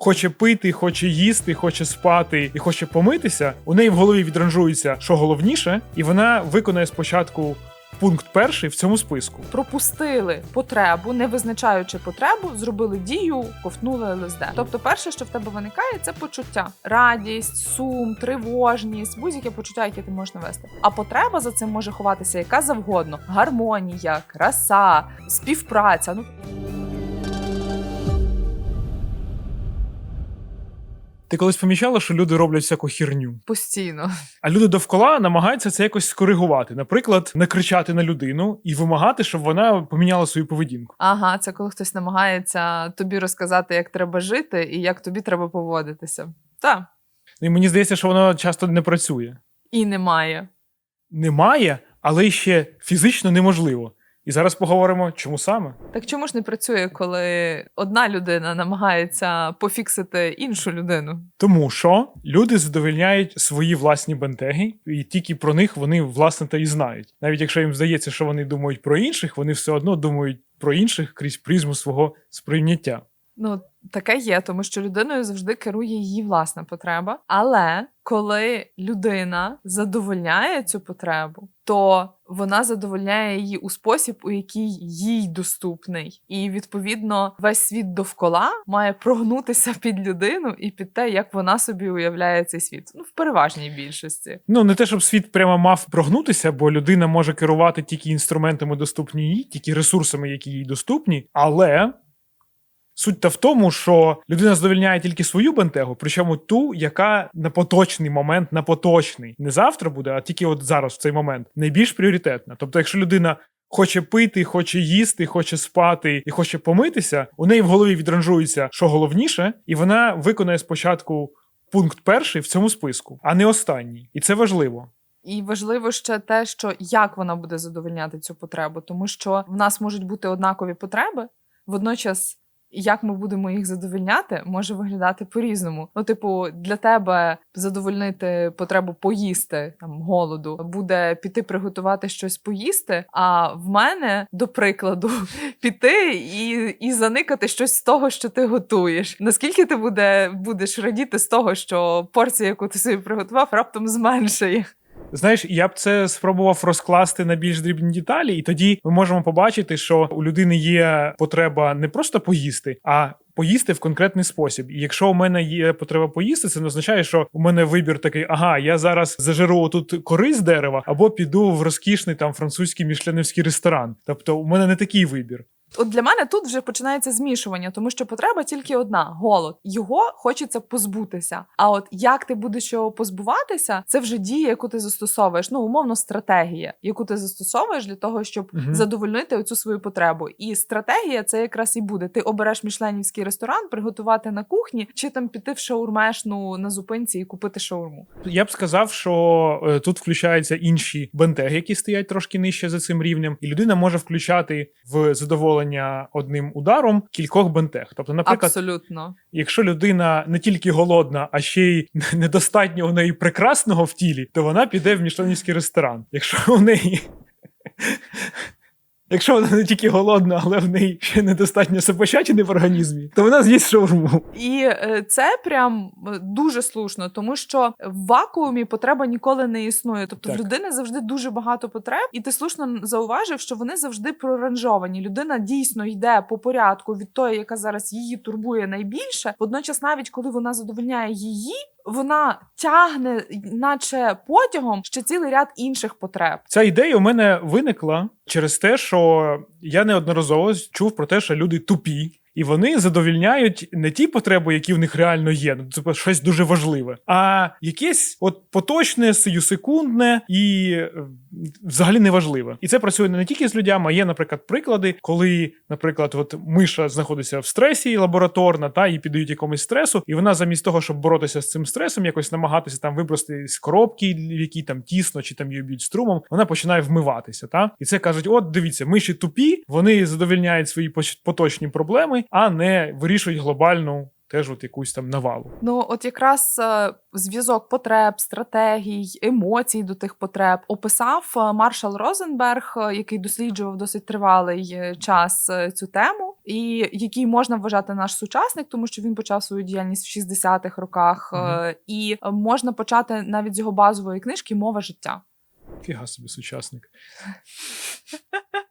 хоче пити, хоче їсти, хоче спати і хоче помитися, у неї в голові відранжується, що головніше, і вона виконає спочатку пункт перший в цьому списку. пропустили потребу, не визначаючи потребу, зробили дію, ковтнули ЛСД. Тобто, перше, що в тебе виникає, це почуття: радість, сум, тривожність, будь-яке почуття, яке ти можеш навести. А потреба за цим може ховатися яка завгодно: гармонія, краса, співпраця. Ну Ти колись помічала, що люди роблять всяку хірню, постійно. а люди довкола намагаються це якось скоригувати. Наприклад, накричати на людину і вимагати, щоб вона поміняла свою поведінку. Ага, це коли хтось намагається тобі розказати, як треба жити і як тобі треба поводитися. Так, І мені здається, що воно часто не працює. і немає. Немає, але ще фізично неможливо. І зараз поговоримо, чому саме. Так чому ж не працює, коли одна людина намагається пофіксити іншу людину? Тому що люди задовольняють свої власні бентеги, і тільки про них вони власне та і знають. Навіть якщо їм здається, що вони думають про інших, вони все одно думають про інших крізь призму свого сприйняття. Ну, таке є, тому що людиною завжди керує її власна потреба. Але коли людина задовольняє цю потребу, то вона задовольняє її у спосіб, у який їй доступний. І відповідно весь світ довкола має прогнутися під людину і під те, як вона собі уявляє цей світ. Ну, в переважній більшості. Ну не те, щоб світ прямо мав прогнутися, бо людина може керувати тільки інструментами, доступні їй, тільки ресурсами, які їй доступні, але. Суть та в тому, що людина задовольняє тільки свою бентегу, причому ту, яка на поточний момент, на поточний, не завтра буде, а тільки от зараз, в цей момент, найбільш пріоритетна. Тобто, якщо людина хоче пити, хоче їсти, хоче спати і хоче помитися, у неї в голові відранжується, що головніше, і вона виконає спочатку пункт перший в цьому списку, а не останній. І це важливо. І важливо ще те, що як вона буде задовольняти цю потребу, тому що в нас можуть бути однакові потреби, водночас. Як ми будемо їх задовольняти, може виглядати по-різному. Ну, типу, для тебе задовольнити потребу поїсти там голоду буде піти приготувати щось поїсти. А в мене, до прикладу, піти і, і заникати щось з того, що ти готуєш. Наскільки ти буде, будеш радіти з того, що порція, яку ти собі приготував, раптом зменшує? Знаєш, я б це спробував розкласти на більш дрібні деталі, і тоді ми можемо побачити, що у людини є потреба не просто поїсти, а поїсти в конкретний спосіб. І якщо у мене є потреба поїсти, це не означає, що у мене вибір такий: ага, я зараз зажиру тут кори з дерева, або піду в розкішний там французький мішленівський ресторан. Тобто, у мене не такий вибір. От для мене тут вже починається змішування, тому що потреба тільки одна голод. Його хочеться позбутися. А от як ти будеш його позбуватися, це вже дія, яку ти застосовуєш. Ну, умовно, стратегія, яку ти застосовуєш для того, щоб Мгм. задовольнити оцю свою потребу. І стратегія це якраз і буде. Ти обереш мішленівський ресторан, приготувати на кухні, чи там піти в шаурмешну на зупинці і купити шаурму. Я б сказав, що е, тут включаються інші бентеги, які стоять трошки нижче за цим рівнем, і людина може включати в задоволення одним ударом кількох бентег. Тобто, наприклад, Абсолютно. якщо людина не тільки голодна, а ще й недостатньо у неї прекрасного в тілі, то вона піде в мішленівський ресторан. Якщо у неї. Якщо вона не тільки голодна, але в неї ще недостатньо сопочатини в організмі, то вона з'їсть шаурму. І е, це прям е, дуже слушно, тому що в вакуумі потреба ніколи не існує. Тобто Так. в людини завжди дуже багато потреб, і ти слушно зауважив, що вони завжди проранжовані. Людина дійсно йде по порядку від тої, яка зараз її турбує найбільше. Водночас, навіть коли вона задовольняє її, вона тягне, наче потягом, ще цілий ряд інших потреб. Ця ідея у мене виникла через те, що я неодноразово чув про те, що люди тупі. І вони задовільняють не ті потреби, які в них реально є, ну це щось дуже важливе, а якесь от поточне, сиюсекундне і е, взагалі неважливе. І це працює не тільки з людьми, а є, наприклад, приклади, коли, наприклад, от миша знаходиться в стресі лабораторна, та їй піддають якомусь стресу, і вона замість того, щоб боротися з цим стресом, якось намагатися там вибрости з коробки, в якій там тісно, чи там її б'ють струмом, вона починає вмиватися. Та і це кажуть: от дивіться, миші тупі, вони задовільняють свої поточні проблеми, а не вирішують глобальну теж от якусь там навалу. Ну, от якраз е, зв'язок потреб, стратегій, емоцій до тих потреб описав е, Маршал Розенберг, е, який досліджував досить тривалий час цю тему. і який можна вважати наш сучасник, тому що він почав свою діяльність в 60-х роках, е, і можна почати навіть з його базової книжки Мова життя. Фіга собі сучасник.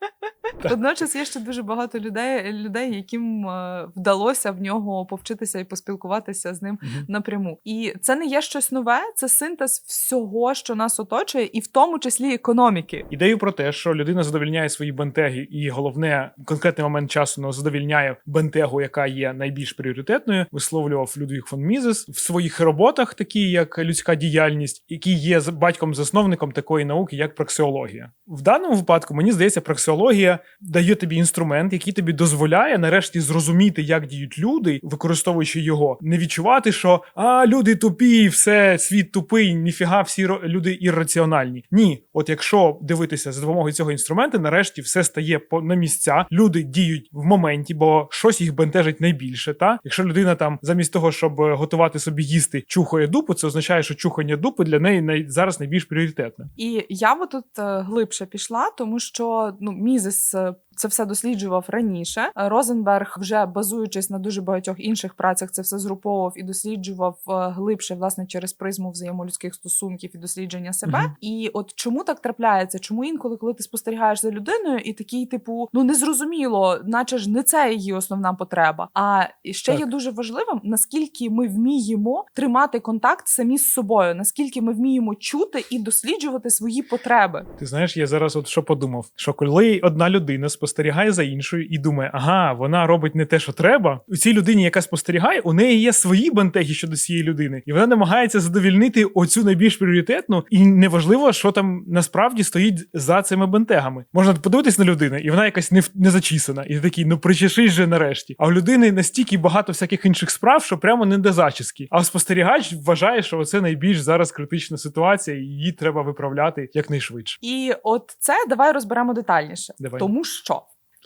Водночас є ще дуже багато людей, людей, яким е, вдалося в нього повчитися і поспілкуватися з ним Мгм. напряму. І це не є щось нове, це синтез всього, що нас оточує, і в тому числі економіки. Ідею про те, що людина задовільняє свої бентеги, і головне, конкретний момент часу ну, задовільняє бентегу, яка є найбільш пріоритетною, висловлював Людвіг фон Мізес в своїх роботах, такі як людська діяльність, який є батьком-засновником такої науки, як праксеологія. В даному випадку мені здається, праксеологія дає тобі інструмент, який тобі дозволяє нарешті зрозуміти, як діють люди, використовуючи його, не відчувати, що а люди тупі, все світ тупий, ніфіга, всі люди ірраціональні. Ні, от якщо дивитися за допомогою цього інструменту, нарешті все стає по на місця. Люди діють в моменті, бо щось їх бентежить найбільше. Та якщо людина там замість того, щоб готувати собі їсти, чухає дупу, це означає, що чухання дупи для неї най- зараз найбільш пріоритетне. І я тут е, глибше пішла, тому що ну Мізес е, це все досліджував раніше. Е, Розенберг, вже базуючись на дуже багатьох інших працях, це все згруповував і досліджував е, глибше, власне, через призму взаємолюдських стосунків і дослідження себе. Мгм. І от чому так трапляється? Чому інколи, коли ти спостерігаєш за людиною, і такий, типу, ну незрозуміло, наче ж не це її основна потреба. А ще Так. є дуже важливим, наскільки ми вміємо тримати контакт самі з собою, наскільки ми вміємо чути і досліджувати свої потреби. Ти знаєш, я зараз от що подумав: що коли одна людина спостерігає за іншою і думає, ага, вона робить не те, що треба. У цій людині, яка спостерігає, у неї є свої бентеги щодо цієї людини, і вона намагається задовільнити оцю найбільш пріоритетну, і неважливо, що там насправді стоїть за цими бентегами. Можна подивитись на людину, і вона якась не, не зачісана, і ти такий, ну причешись же нарешті. А у людини настільки багато всяких інших справ, що прямо не до зачіски. А спостерігач вважає, що це найбільш зараз критична ситуація, і її треба виправляти якнайшвидше. І от це давай розберемо детальніше, Давай. тому що.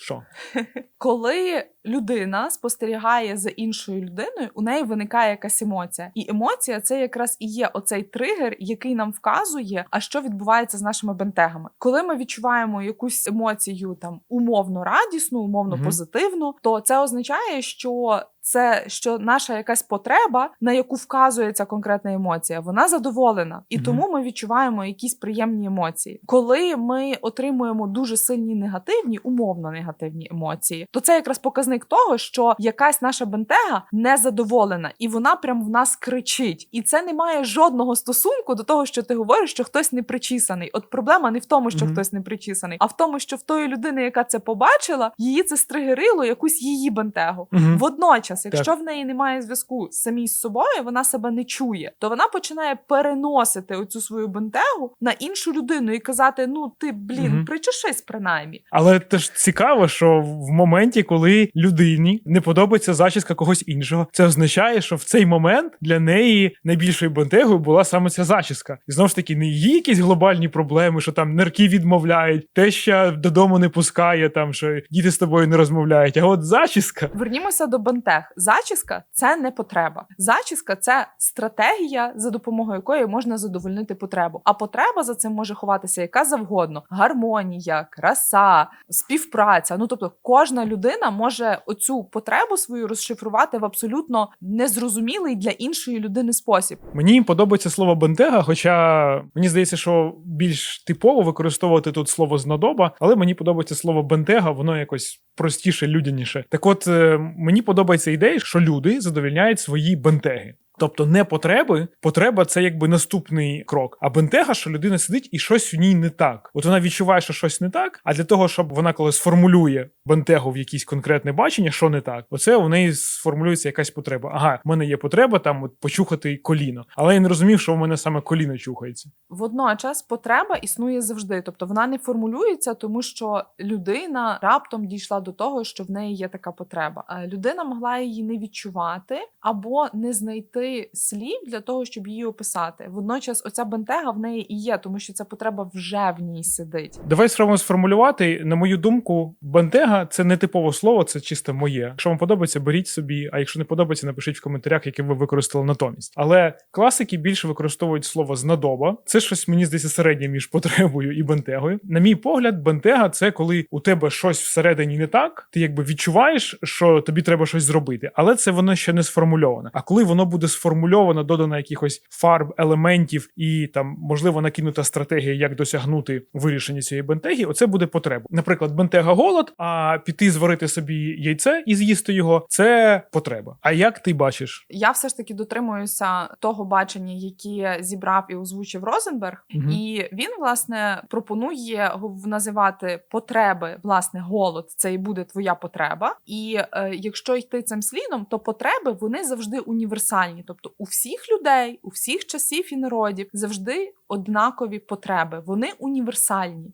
Що? Коли людина спостерігає за іншою людиною, у неї виникає якась емоція, і емоція це якраз і є оцей тригер, який нам вказує, а що відбувається з нашими бентегами. Коли ми відчуваємо якусь емоцію там умовно радісну, умовно позитивну, то це означає, що це що наша якась потреба, на яку вказується конкретна емоція, вона задоволена, і Мгм. тому ми відчуваємо якісь приємні емоції. Коли ми отримуємо дуже сильні негативні, умовно негативні емоції, то це якраз показник того, що якась наша бентега незадоволена, і вона прям в нас кричить. І це не має жодного стосунку до того, що ти говориш, що хтось не причісаний. От проблема не в тому, що Мгм. хтось не причісаний, а в тому, що в тої людини, яка це побачила, її це стригерило якусь її бентегу. Мгм. Водночас, якщо в неї немає зв'язку самій з собою, вона себе не чує, то вона починає переносити оцю свою бентегу на іншу людину і казати: Ну ти блін, Мгм. причешись принаймні. Але теж цікаво, що в моменті, коли людині не подобається зачіска когось іншого, це означає, що в цей момент для неї найбільшою бентегою була саме ця зачіска. І знову ж таки, не її якісь глобальні проблеми, що там нирки відмовляють, теща додому не пускає, там що діти з тобою не розмовляють. А от зачіска. Вернімося до бентег. Зачіска це не потреба. Зачіска це стратегія, за допомогою якої можна задовольнити потребу. А потреба за цим може ховатися яка завгодно: гармонія, краса, співпраця. Ну тобто, кожна людина може оцю потребу свою розшифрувати в абсолютно незрозумілий для іншої людини спосіб. Мені подобається слово бентега, хоча мені здається, що більш типово використовувати тут слово знадоба, але мені подобається слово бентега, воно якось простіше, людяніше. Так от е, мені подобається ідея, що люди задовільняють свої бентеги. Тобто не потреби, потреба це якби наступний крок. А бентега, що людина сидить і щось в ній не так. От вона відчуває, що щось не так. А для того, щоб вона коли сформулює бентегу в якесь конкретне бачення, що не так, оце у неї сформулюється якась потреба. Ага, в мене є потреба там от почухати коліно, але я не розумів, що в мене саме коліно чухається. Водночас потреба існує завжди, тобто вона не формулюється, тому що людина раптом дійшла до того, що в неї є така потреба. Е, Людина могла її не відчувати або не знайти знайти слів для того, щоб її описати. Водночас, оця бентега в неї і є, тому що ця потреба вже в ній сидить. Давай спробуємо сформулювати. На мою думку, бентега це не типове слово, це чисто моє. Якщо вам подобається, беріть собі. А якщо не подобається, напишіть в коментарях, яке ви використали натомість. Але класики більше використовують слово знадоба. Це щось мені здається середнє між потребою і бентегою. На мій погляд, бентега це коли у тебе щось всередині не так. Ти якби відчуваєш, що тобі треба щось зробити, але це воно ще не сформульоване. А коли воно буде сформульовано, додано якихось фарб, елементів і там можливо накинута стратегія, як досягнути вирішення цієї бентеги, оце буде потреба. Наприклад, бентега голод, а піти зварити собі яйце і з'їсти його це потреба. А як ти бачиш? Я все ж таки дотримуюся того бачення, яке зібрав і озвучив Розенберг, Мгм. і він власне пропонує називати потреби, власне, голод це і буде твоя потреба. І е, якщо йти цим слідом, то потреби вони завжди універсальні. Тобто у всіх людей, у всіх часів і народів завжди однакові потреби. Вони універсальні.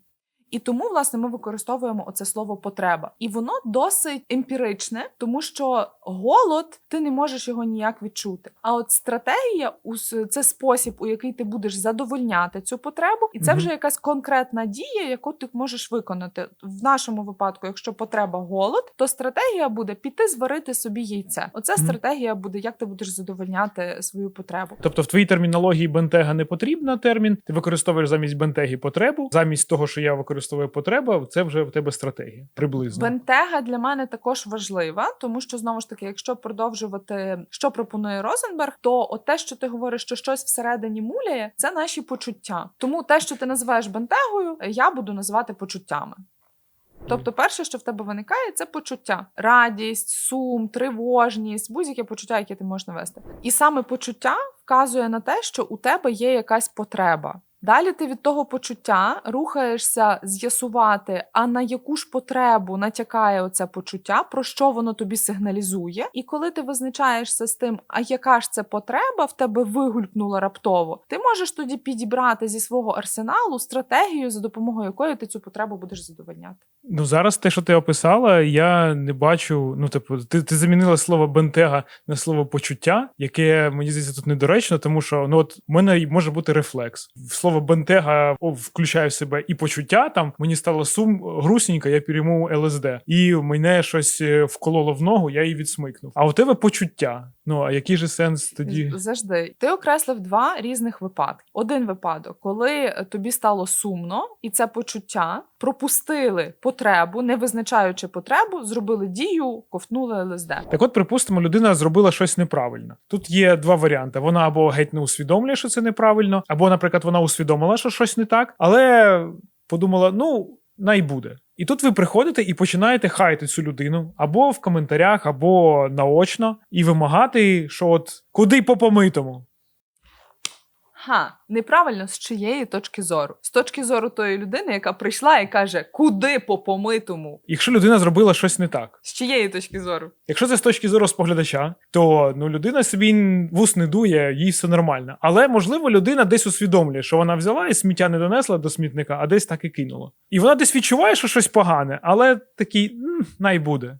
І тому, власне, ми використовуємо оце слово потреба, і воно досить емпіричне, тому що голод ти не можеш його ніяк відчути. А от стратегія це спосіб, у який ти будеш задовольняти цю потребу, і це вже якась конкретна дія, яку ти можеш виконати. В нашому випадку, якщо потреба голод, то стратегія буде піти зварити собі яйце. Оце стратегія буде, як ти будеш задовольняти свою потребу. Тобто в твоїй термінології бентега не потрібна термін. Ти використовуєш замість бентеги потребу. Замість того, що я використовую потреба, це вже в тебе стратегія. Приблизно. Бентега для мене також важлива, тому що знову ж таки, якщо продовжувати, що пропонує Розенберг, то от те, що ти говориш, що щось всередині муляє, це наші почуття. Тому те, що ти називаєш бентегою, я буду називати почуттями. Тобто, перше, що в тебе виникає, це почуття: радість, сум, тривожність, будь-яке почуття, яке ти можеш навести. І саме почуття вказує на те, що у тебе є якась потреба. Далі ти від того почуття рухаєшся з'ясувати, а на яку ж потребу натякає оце почуття, про що воно тобі сигналізує. І коли ти визначаєшся з тим, а яка ж це потреба в тебе вигулькнула раптово, ти можеш тоді підібрати зі свого арсеналу стратегію, за допомогою якої ти цю потребу будеш задовольняти. Ну зараз те, що ти описала, я не бачу. Ну, типу, ти, ти замінила слово бентега на слово почуття, яке мені здається тут недоречно, тому що ну от в мене може бути рефлекс. Слово бентега включає в себе і почуття. Там мені стало сум грустненько, я перейму ЛСД, і мене щось е, вкололо в ногу, я її відсмикнув. А у тебе почуття. Ну а який же сенс тоді? Завжди ти окреслив два різних випадки. Один випадок, коли тобі стало сумно, і це почуття пропустили потребу, не визначаючи потребу, зробили дію, ковтнули ЛСД. Так от, припустимо, людина зробила щось неправильно. Тут є два варіанти: вона або геть не усвідомлює, що це неправильно, або, наприклад, вона усвідомила, що щось не так, але подумала: ну, най буде. І тут ви приходите і починаєте хаяти цю людину або в коментарях, або наочно, і вимагати, що от куди по помитому. Ха, неправильно з чиєї точки зору? З точки зору тої людини, яка прийшла і каже, куди по помитому? Якщо людина зробила щось не так. З чиєї точки зору? Якщо це з точки зору споглядача, то ну людина собі вус не дує, їй все нормально. Але можливо, людина десь усвідомлює, що вона взяла і сміття не донесла до смітника, а десь так і кинула. І вона десь відчуває, що щось погане, але такий «М, най буде.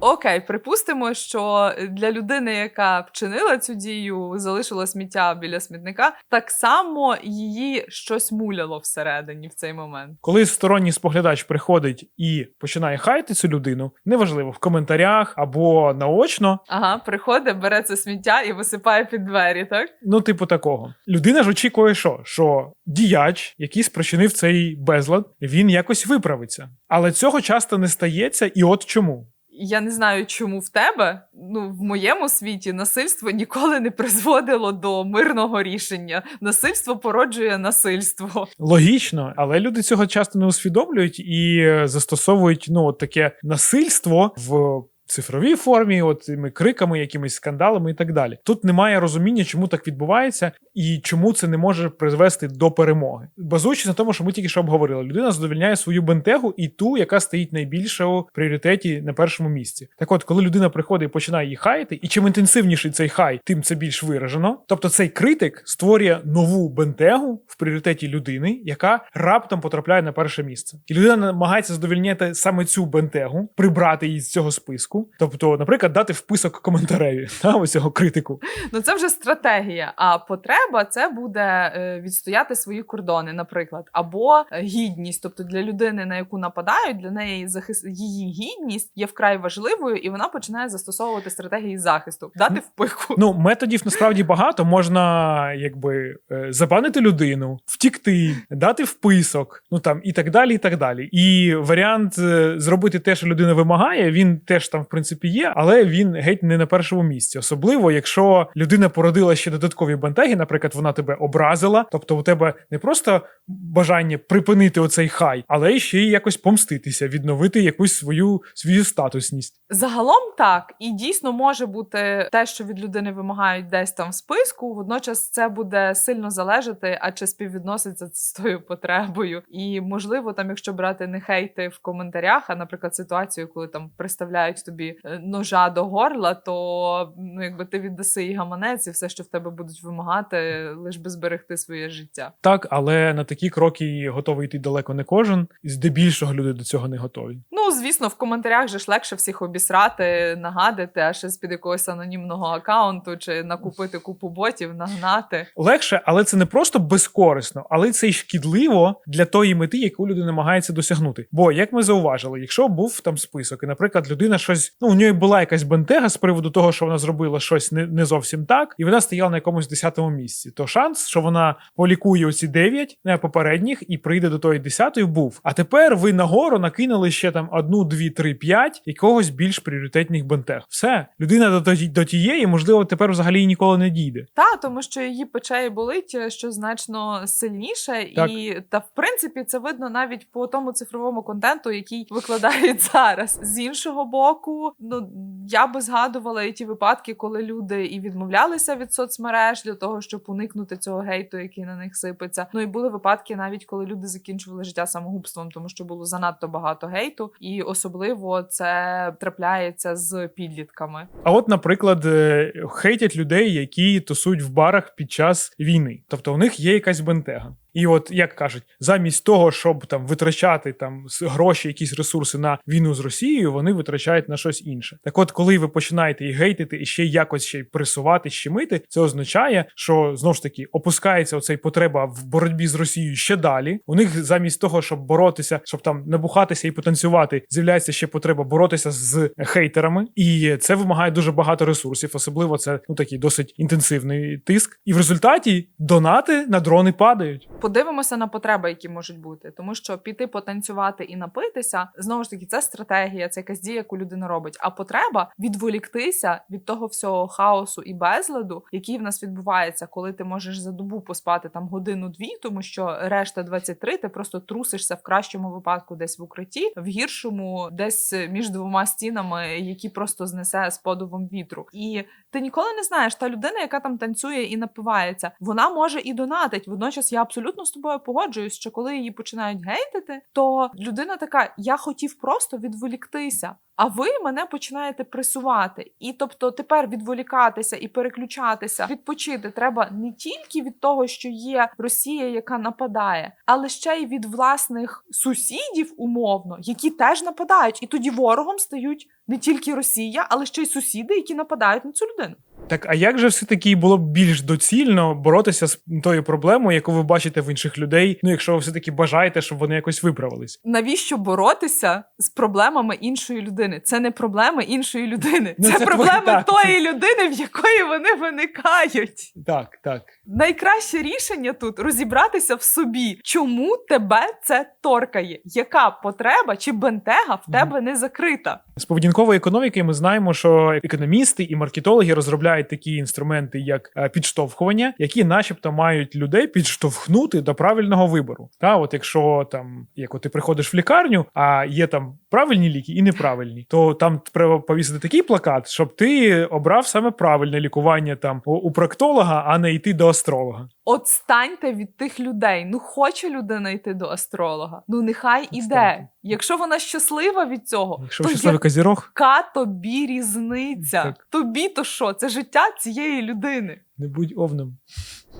Окей, припустимо, що для людини, яка вчинила цю дію, залишила сміття біля смітника, так само її щось муляло всередині в цей момент. Коли сторонній споглядач приходить і починає хайти цю людину, неважливо в коментарях або наочно, Ага, приходить, бере це сміття і висипає під двері, так? ну, типу такого. Людина ж очікує, що? що діяч, який спричинив цей безлад, він якось виправиться. Але цього часто не стається, і от чому. Я не знаю, чому в тебе. Ну, в моєму світі насильство ніколи не призводило до мирного рішення. Насильство породжує насильство. Логічно, але люди цього часто не усвідомлюють і е, застосовують ну от таке насильство в. Цифровій формі, от цими криками, якимись скандалами і так далі. Тут немає розуміння, чому так відбувається. і чому це не може призвести до перемоги. Базуючись на тому, що ми тільки що обговорили, людина задовільняє свою бентегу і ту, яка стоїть найбільше у пріоритеті на першому місці. Так от, коли людина приходить і починає її хаяти, і чим інтенсивніший цей хай, тим це більш виражено. Тобто цей критик створює нову бентегу в пріоритеті людини, яка раптом потрапляє на перше місце. І людина намагається задовільняти саме цю бентегу, прибрати її з цього списку. Тобто, наприклад, дати вписок коментареві та ось цього критику. Ну це вже стратегія. А потреба це буде е, відстояти свої кордони, наприклад, або е, гідність. Тобто для людини, на яку нападають, для неї захист її гідність є вкрай важливою, і вона починає застосовувати стратегії захисту, дати впику. Ну, методів насправді багато. Можна якби е, забанити людину, втікти, дати вписок, ну там і так далі. І так далі. І варіант зробити те, що людина вимагає, він теж там в принципі є, але він геть не на першому місці. Особливо, якщо людина породила ще додаткові бентеги, наприклад, вона тебе образила, тобто у тебе не просто бажання припинити оцей хай, але ще й якось помститися, відновити якусь свою свою статусність. Загалом так, і дійсно може бути те, що від людини вимагають десь там в списку. Водночас це буде сильно залежати, а чи співвідноситься з тою потребою. І можливо, там, якщо брати не хейти в коментарях, а наприклад, ситуацію, коли там приставляють тобі е, ножа до горла, то ну якби ти віддаси і гаманець, і все, що в тебе будуть вимагати, лиш би зберегти своє життя. Так, але на такі кроки готовий йти далеко не кожен, і здебільшого люди до цього не готові. Ну, звісно, в коментарях же ж легше всіх обісрати, нагадати, а ще з-під якогось анонімного аккаунту, чи накупити купу ботів, нагнати. Легше, але це не просто безкорисно, але це й шкідливо для тої мети, яку людина намагається досягнути. Бо, як ми зауважили, якщо був там список, і, наприклад, людина щось, ну у неї була якась бентега з приводу того, що вона зробила щось не, не зовсім так, і вона стояла на якомусь десятому місці, то шанс, що вона полікує оці дев'ять не, попередніх і прийде до тої десятої, був. А тепер ви нагору накинули ще там одну, дві, три, п'ять якогось більш пріоритетних бентег. Все, людина до, до, до тієї, можливо, тепер взагалі ніколи не дійде. Та тому, що її пече і болить, е, що значно сильніше, Так. і та в принципі це видно навіть по тому цифровому контенту, який викладають зараз. З іншого боку, ну я би згадувала і ті випадки, коли люди і відмовлялися від соцмереж для того, щоб уникнути цього гейту, який на них сипеться. Ну і були випадки, навіть коли люди закінчували життя самогубством, тому що було занадто багато гейту, і особливо це трапляється з підлітками. А от, наприклад, е, хейтять людей, які тусують в барах під час війни. Тобто у них є якась бентега. І от як кажуть, замість того, щоб там витрачати там гроші, якісь ресурси на війну з Росією, вони витрачають на щось інше. Так, от, коли ви починаєте їх гейтити і ще якось ще й пресувати, щемити, це означає, що знову ж таки опускається оцей потреба в боротьбі з Росією ще далі. У них замість того, щоб боротися, щоб там набухатися і потанцювати, з'являється ще потреба боротися з хейтерами, і це вимагає дуже багато ресурсів. Особливо це ну такий досить інтенсивний тиск. І в результаті донати на дрони падають. Подивимося на потреби, які можуть бути, тому що піти потанцювати і напитися знову ж таки це стратегія, це якась дія, яку людина робить. А потреба відволіктися від того всього хаосу і безладу, який в нас відбувається, коли ти можеш за добу поспати там годину-дві, тому що решта 23 ти просто трусишся в кращому випадку десь в укритті, в гіршому десь між двома стінами, які просто знесе з подувом вітру. І ти ніколи не знаєш, та людина, яка там танцює і напивається, вона може і донатить. Водночас я абсолютно з тобою погоджуюсь, що коли її починають гейтити, то людина така: я хотів просто відволіктися. А ви мене починаєте пресувати. І тобто тепер відволікатися і переключатися, відпочити треба не тільки від того, що є Росія, яка нападає, але ще й від власних сусідів, умовно, які теж нападають. І тоді ворогом стають не тільки Росія, але ще й сусіди, які нападають на цю людину. Так, а як же все-таки було б більш доцільно боротися з тою проблемою, яку ви бачите в інших людей? Ну, якщо ви все-таки бажаєте, щоб вони якось виправились? Навіщо боротися з проблемами іншої людини? Це не проблеми іншої людини, Ну, це, це проблеми так, тої людини, в якої вони виникають. Так, так. Найкраще рішення тут розібратися в собі, чому тебе це торкає, яка потреба чи бентега в тебе не закрита. З поведінкової економіки ми знаємо, що економісти і маркетологи розробляють такі інструменти, як е, підштовхування, які, начебто, мають людей підштовхнути до правильного вибору. Та, от якщо там, як от ти приходиш в лікарню, а є там правильні ліки і неправильні, то там треба повісити такий плакат, щоб ти обрав саме правильне лікування там у, проктолога, а не йти до астролога. От станьте від тих людей. Ну хоче людина йти до астролога. Ну нехай іде. Якщо вона щаслива від цього, Якщо то щасливий козірог, яка тобі різниця? Так. Тобі то що? Це життя цієї людини. Не будь овним.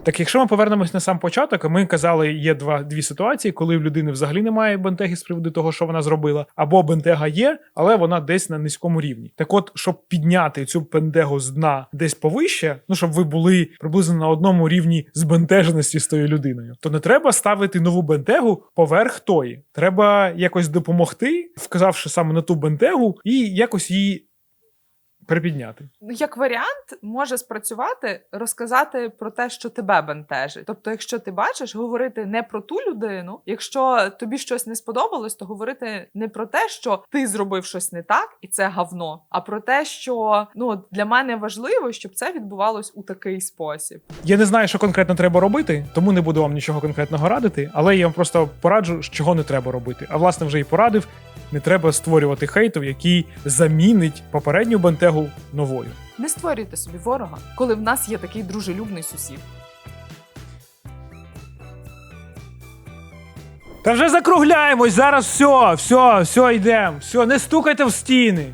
Так, якщо ми повернемось на сам початок, ми казали, є два дві ситуації, коли в людини взагалі немає бентеги з приводу того, що вона зробила, або бентега є, але вона десь на низькому рівні. Так, от, щоб підняти цю бентегу з дна десь повище, ну щоб ви були приблизно на одному рівні збентеженості з тою людиною, то не треба ставити нову бентегу поверх тої. Треба якось допомогти, вказавши саме на ту бентегу, і якось її припідняти. Ну, як варіант, може спрацювати розказати про те, що тебе бентежить. Тобто, якщо ти бачиш, говорити не про ту людину, якщо тобі щось не сподобалось, то говорити не про те, що ти зробив щось не так, і це гавно, а про те, що ну для мене важливо, щоб це відбувалось у такий спосіб. Я не знаю, що конкретно треба робити, тому не буду вам нічого конкретного радити, але я вам просто пораджу, чого не треба робити. А власне вже і порадив. Не треба створювати хейтов, який замінить попередню бентегу новою. Не створюйте собі ворога, коли в нас є такий дружелюбний сусід. Та вже закругляємось, зараз все, все, все йдемо. Все, не стукайте в стіни.